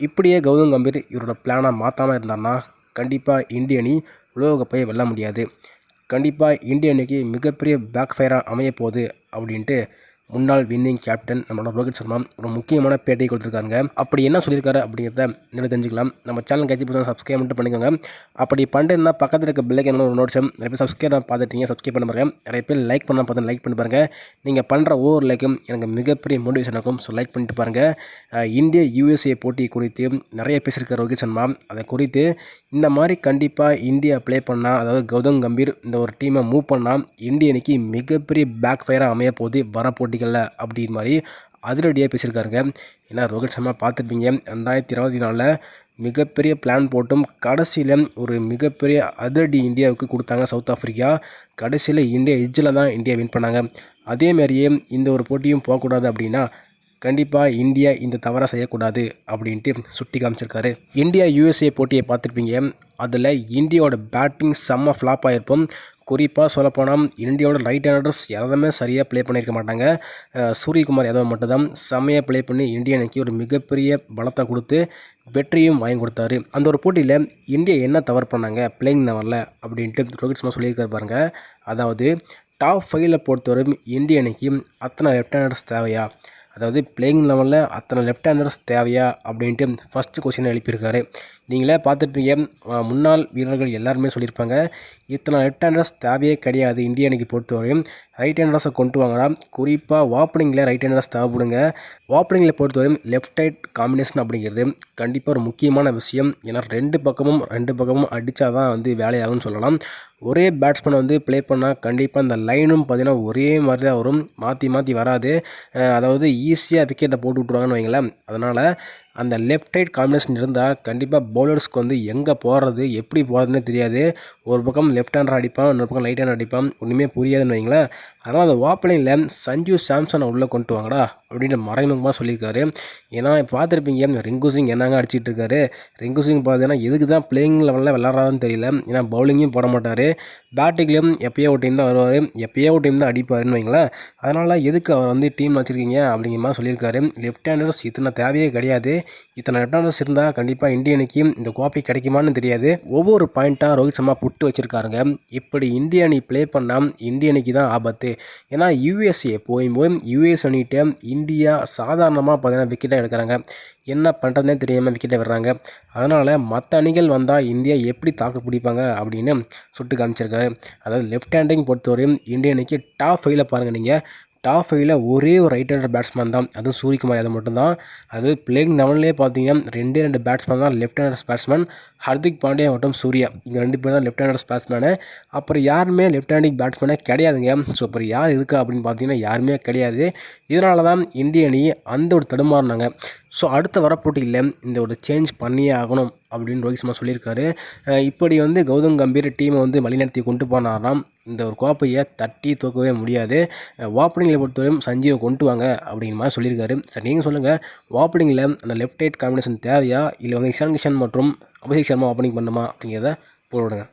இப்படியே கௌதம் கம்பீர் இவரோட பிளானை மாற்றாமல் இருந்தார்னா கண்டிப்பாக இந்திய அணி உலகக்கப்பை வெல்ல முடியாது. கண்டிப்பாக இந்திய அணிக்கு மிகப்பெரிய பேக் ஃபயராக அமைய போகுது அப்படின்ட்டு முன்னாள் வின்னிங் கேப்டன் நம்மளோட ரோஹித் சர்மா ஒரு முக்கியமான பேட்டியை கொடுத்துருக்காங்க அப்படி என்ன சொல்லியிருக்காரு அப்படிங்கிறத நீங்கள் தெரிஞ்சுக்கலாம். நம்ம சேனல் கட்சி புதுசாக சப்ஸ்கிரைப் மட்டும் பண்ணிக்கோங்க. அப்படி பண்ணுறதுனா பக்கத்தில் இருக்க பிள்ளைக்கு என்ன ஒரு நோட்ஸும் நிறைய பேர் சப்ஸ்கிரைப் பார்த்துட்டீங்க சப்ஸ்கிரைப் பண்ண பாருங்க. நிறைய பேர் லைக் பண்ண பார்த்து லைக் பண்ணி பாருங்கள் நீங்கள் பண்ணுற ஒவ்வொரு லைக்கும் எனக்கு மிகப்பெரிய மோட்டிவேஷன் இருக்கும். ஸோ லைக் பண்ணிட்டு பாருங்கள் இந்திய யூஎஸ்ஏ போட்டி குறித்து நிறைய பேசியிருக்க ரோஹித் சர்மா. அதை குறித்து இந்த மாதிரி கண்டிப்பாக இந்தியா ப்ளே பண்ணால் அதாவது கௌதம் கம்பீர் இந்த ஒரு டீமை மூவ் பண்ணால் இந்திய மிகப்பெரிய பேக் ஃபயராக அமைய போகுது வர பிடிக்கல அப்படின்னு மாதிரி அதிரடியாக பேசியிருக்காருங்க. ஏன்னா ரோஹித் சர்மா பார்த்துருப்பீங்க ரெண்டாயிரத்தி இருபத்தி நாலில் மிகப்பெரிய பிளான் போட்டும் கடைசியில் ஒரு மிகப்பெரிய அதிரடி இந்தியாவுக்கு கொடுத்தாங்க சவுத் ஆஃப்ரிக்கா. கடைசியில் இந்தியா எஜ்ஜில் தான் இந்தியா வின் பண்ணாங்க. அதே மாதிரியே இந்த ஒரு போட்டியும் போகக்கூடாது அப்படின்னா கண்டிப்பாக இந்தியா இந்த தவறை செய்யக்கூடாது அப்படின்ட்டு சுட்டி காமிச்சிருக்காரு. இந்தியா யூஎஸ்ஏ போட்டியை பார்த்துருப்பீங்க. அதில் இந்தியாவோட பேட்டிங் செம்ம ஃப்ளாப் ஆகிருப்போம் குறிப்பாக சொல்லப்போனால் இந்தியாவோட ரைட் ஹேண்டர்ஸ் யாருமே சரியாக ப்ளே பண்ணியிருக்க மாட்டாங்க. சூரியகுமார் யாதவ் மட்டும்தான். செம்மையாக ப்ளே பண்ணி இந்திய அணிக்கு ஒரு மிகப்பெரிய பலத்தை கொடுத்து வெற்றியும் வாங்கி கொடுத்தாரு. அந்த ஒரு போட்டியில் இந்தியா என்ன தவறு பண்ணாங்க? பிளேயிங் லெவலில் அப்படின்ட்டு ரோஹித் சர்மா சொல்லியிருக்காரு பாருங்க. அதாவது டாப் ஃபைவ்ல பொறுத்தவரைக்கும் இந்திய அணிக்கு அத்தனை லெஃப்ட் ஹேண்டர்ஸ் தேவையா? அதாவது பிளேயிங் லெவலில் அத்தனை லெஃப்ட் ஹேண்டர்ஸ் தேவையா அப்படின்ட்டு ஃபஸ்ட்டு கொஸ்டினை எழுப்பியிருக்காரு. நீங்களே பார்த்துருப்பீங்க முன்னாள் வீரர்கள் எல்லாருமே சொல்லியிருப்பாங்க இத்தனை லெஃப்ட் ஹேண்டர்ஸ் தேவையே கிடையாது இந்திய அணிக்கு பொறுத்தவரையும் ரைட் ஹேண்டர்ஸை கொண்டு வாங்கடா. குறிப்பாக வாப்பனிங்கில் ரைட் ஹேண்டர்ஸ் தேவைப்படுங்க. வாப்பனிங்கில் பொறுத்தவரையும் லெஃப்ட் ரைட் காம்பினேஷன் அப்படிங்கிறது கண்டிப்பாக ஒரு முக்கியமான விஷயம். ஏன்னா ரெண்டு பக்கமும் ரெண்டு பக்கமும் அடித்தா தான் வந்து வேலையாகும்னு சொல்லலாம். ஒரே பேட்ஸ்மேனை வந்து ப்ளே பண்ணால் கண்டிப்பாக இந்த லைனும் பார்த்திங்கன்னா ஒரே மாதிரி தான் வரும். மாற்றி மாற்றி வராது. அதாவது ஈஸியாக விக்கெட்டை போட்டு விட்ருவாங்கன்னு வைங்களேன் அதனால் அந்த லெஃப்ட் ரைட் காம்பினேஷன் இருந்தால் கண்டிப்பாக பவுலர்ஸ்க்கு வந்து எங்கே போடுறது எப்படி போகிறதுனே தெரியாது. ஒரு பக்கம் லெஃப்ட் ஹேண்டர் அடிப்பான் இன்னொரு பக்கம் ரைட் ஹேண்டர் அடிப்பான். ஒன்றுமே புரியாதுன்னு வைங்களேன். அதனால் அந்த வாப்பனிங்கில் சஞ்சு சாம்சனை உள்ளே கொண்டு வாங்கடா அப்படின்னு மறைமுகமாக சொல்லியிருக்காரு. ஏன்னா இப்போ பார்த்துருப்பீங்க ரிங்கு சிங் என்னங்க அடிச்சிட்டு இருக்காரு? ரிங்கு சிங் பார்த்தீங்கன்னா எதுக்கு தான் பிளேயிங் லெவலில் விளாட்றாருன்னு தெரியல. ஏன்னா பவுலிங்கும் போட மாட்டார். பேட்டிங்லேயும் எப்பயோ ஒரு டீம் தான் வருவார். எப்பயோ ஒரு டீம் தான் அடிப்பாருன்னு வைங்களேன். அதனால் எதுக்கு அவர் வந்து டீம் வச்சுருக்கீங்க அப்படிங்கிற மாதிரி சொல்லியிருக்காரு. லெஃப்ட் ஹேண்டர்ஸ் இத்தனை தேவையே கிடையாது. இத்தனை லெஃப்ட் ஹேண்டர்ஸ் இருந்தால் கண்டிப்பாக இந்தியனுக்கு இந்த கோப்பை கிடைக்குமான்னு தெரியாது. ஒவ்வொரு பாயிண்ட்டாக ரோஹித் சர்மா புட்டு வச்சுருக்காருங்க. இப்படி இந்திய அணி ப்ளே பண்ணால் இந்திய அணிக்கு தான் ஆபத்து. ஏன்னா யூஎஸ்ஏ போகும்போது யூஎஸ் அணிகிட்ட இந்தியா சாதாரணமாக பார்த்தீங்கன்னா விக்கெட்டை எடுக்கிறாங்க. என்ன பண்ணுறதுனே தெரியாமல் விக்கெட்டை விடுறாங்க. அதனால் மற்ற அணிகள் வந்தால் இந்தியா எப்படி தாக்கு பிடிப்பாங்க அப்படின்னு சுட்டு காமிச்சிருக்காரு. அதாவது லெஃப்ட் ஹேண்டிங் பொறுத்தவரையும் இந்திய அணிக்கு டாப் ஃபைவ்ல பாருங்கள் நீங்கள் டாப் ஃபைவ்ல ஒரே ஒரு ரைட் ஹேண்டர் பேட்ஸ்மேன் தான். அது சூரியகுமார் யாதவ் மட்டும்தான். அது பிளேயிங் லெவன்லேயே பார்த்தீங்கன்னா ரெண்டே ரெண்டு பேட்ஸ்மேன் தான். Left handers batsman Hardik Pandya மற்றும் சூர்யா. இங்கே ரெண்டு பேர் தான் லெஃப்ட் ஹேண்டர்ஸ் பேட்ஸ்மேனு அப்புறம் யாருமே லெஃப்ட் ஹேண்டிங் பேட்ஸ்மேனே கிடையாதுங்க. ஸோ அப்புறம் யார் இருக்கா அப்படின்னு பார்த்தீங்கன்னா யாருமே கிடையாது. இதனால தான் இந்திய அணி அந்த ஒரு தடுமாறினாங்க. ஸோ அடுத்த வரப்போட்டியில் இந்த ஒரு சேஞ்ச் பண்ணியே ஆகணும் அப்படின்னு ரோஹித் சர்மா சொல்லியிருக்காரு. இப்படி வந்து கௌதம் கம்பீர் டீமை வந்து வழிநடத்தி கொண்டு போனாராம் இந்த ஒரு கோப்பையை தட்டி தூக்கவே முடியாது. ஓப்பனிங்கில் பொறுத்தவரையும் சஞ்சீவை கொண்டு வாங்க அப்படிங்கிற மாதிரி சொல்லியிருக்காரு. சார் நீங்கள் சொல்லுங்கள் ஓப்பனிங்கில் அந்த லெஃப்ட் ஹைட் காம்பினேஷன் தேவையா? இல்லை வந்து இஷான் கிஷன் மற்றும் அபிஷேக் சர்மா ஓப்பனிங் பண்ணுமா அப்படிங்கிறத போடுங்க.